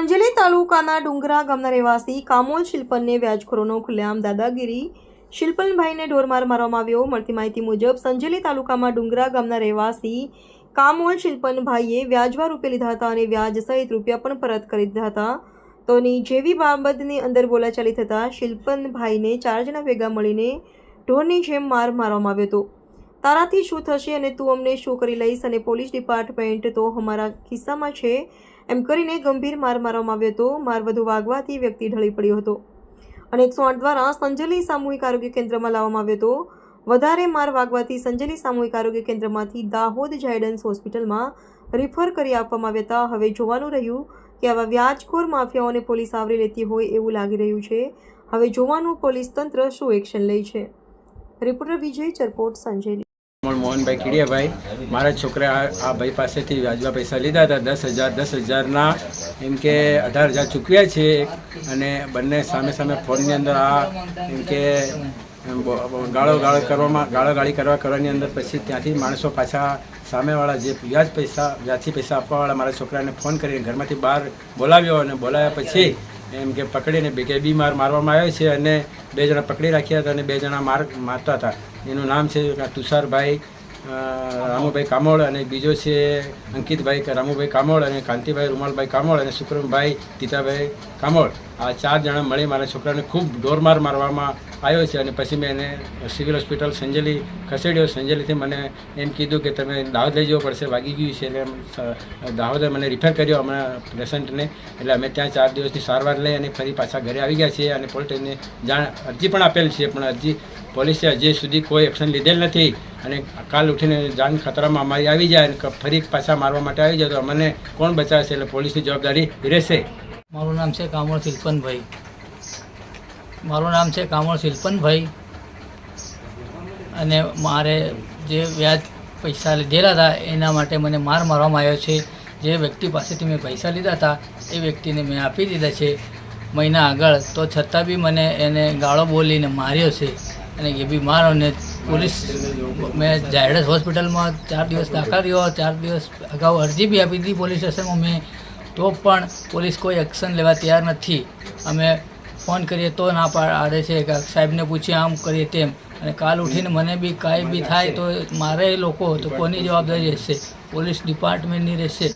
સંજેલી તાલુકાના ડુંગરા ગામના રહેવાસી કામોલ શિલ્પનને વ્યાજખોરોનો ખુલ્લેઆમ દાદાગીરી શિલ્પનભાઈને ઢોરમાર મારવામાં આવ્યો. મળતી માહિતી મુજબ, સંજેલી તાલુકામાં ડુંગરા ગામના રહેવાસી કામોલ શિલ્પનભાઈએ વ્યાજવા રૂપે લીધા હતા અને વ્યાજ સહિત રૂપિયા પણ પરત કરી દીધા હતા. તોની જેવી બાબતની અંદર બોલાચાલી થતાં શિલ્પનભાઈને ચાર જણા ભેગા મળીને ઢોરની જેમ માર મારવામાં આવ્યો હતો. તારાથી શું થશે અને તું અમને શું કરી લઈશ અને પોલીસ ડિપાર્ટમેન્ટ તો અમારા ખિસ્સામાં છે. એમ કરીને ગંભીર માર મારવામાં આવ્યો હતો. માર વધુ વાગવાથી વ્યક્તિ ઢળી પડ્યો હતો અને એકસો આઠ દ્વારા સંજલી સામૂહિક આરોગ્ય કેન્દ્રમાં લાવવામાં આવ્યો હતો. વધારે માર વાગવાથી સંજલી સામૂહિક આરોગ્ય કેન્દ્રમાંથી દાહોદ જાયડન્સ હોસ્પિટલમાં રિફર કરી આપવામાં આવ્યા હતા. હવે જોવાનું રહ્યું કે આવા વ્યાજખોર માફિયાઓને પોલીસ આવરી લેતી હોય એવું લાગી રહ્યું છે. હવે જોવાનું પોલીસ તંત્ર શું એક્શન લે છે. રિપોર્ટર વિજય ચરપોટ, સંજેલી. મોહન મોહનભાઈ કીડિયાભાઈ મારા છોકરા આ ભાઈ પાસેથી વ્યાજમાં પૈસા લીધા હતા, દસ હજાર, દસ હજારના એમ કે અઢાર હજાર ચૂકવ્યા છે અને બંને સામે સામે ફોનની અંદર આ એમ કે ગાળો ગાળો કરવામાં, ગાળો ગાળી કરવા, કરવાની અંદર પછી ત્યાંથી માણસો પાછા સામેવાળા જે વ્યાજ પૈસા, વ્યાજથી પૈસા આપવાવાળા મારા છોકરાને ફોન કરીને ઘરમાંથી બહાર બોલાવ્યો અને બોલાવ્યા પછી એમ કે પકડીને બે કે બી માર મારવામાં આવ્યો છે અને બે જણા પકડી રાખ્યા હતા અને બે જણા માર, મારતા હતા. એનું નામ છે તુષારભાઈ રામુભાઈ કામોળ અને બીજો છે અંકિતભાઈ રામુભાઈ કામોળ અને કાંતિભાઈ રૂમાલભાઈ કામોળ અને સુક્રમભાઈ તીતાભાઈ કામોળ આ ચાર જણા મળી મારા છોકરાને ખૂબ ઢોરમાર મારવામાં આવ્યો છે અને પછી મેં એને સિવિલ હોસ્પિટલ સંજેલી ખસેડ્યો. સંજેલીથી મને એમ કીધું કે તમે દાહોદ લઈ જવો પડશે વાગી ગયું છે એટલે દાહોદે મને રિફર કર્યો હમણાં પેશન્ટને. એટલે અમે ત્યાં ચાર દિવસની સારવાર લઈ અને ફરી પાછા ઘરે આવી ગયા છીએ અને પોલીસને જાણ અરજી પણ આપેલ છે પણ અરજી પોલીસે હજી સુધી કોઈ એક્શન લીધેલ નથી અને કાલ ઉઠીને જાન ખતરામાં અમારી આવી જાય અને ફરી પાછા મારવા માટે આવી જાય તો અમને કોણ બચાવશે એટલે પોલીસની જવાબદારી રહેશે. મારું નામ છે કામળ શિલ્પનભાઈ. મારું નામ છે કામળ શિલ્પનભાઈ. અને મારે જે વ્યાજ પૈસા લીધેલા હતા એના માટે મને માર મારવામાં આવ્યો છે. જે વ્યક્તિ પાસેથી મેં પૈસા લીધા હતા એ વ્યક્તિને મેં આપી દીધા છે. મહિના આગળ તો છતાં બી મને એને ગાળો બોલીને માર્યો છે. અને એ બી મારો ને પોલીસ મેં ઝાયડસ હોસ્પિટલમાં ચાર દિવસ દાખલ રહ્યો, ચાર દિવસ અગાઉ અરજી બી આપી હતી પોલીસ સ્ટેશનમાં મેં. તો પણ પોલીસ કોઈ એક્શન લેવા તૈયાર નથી. અમે ફોન કરીએ તો ના પાડે છે કે સાહેબને પૂછીએ આમ કરીએ તેમ. અને કાલ ઉઠીને મને બી કાંઈ બી થાય તો મારે લોકો, તો કોની જવાબદારી રહેશે? પોલીસ ડિપાર્ટમેન્ટની રહેશે?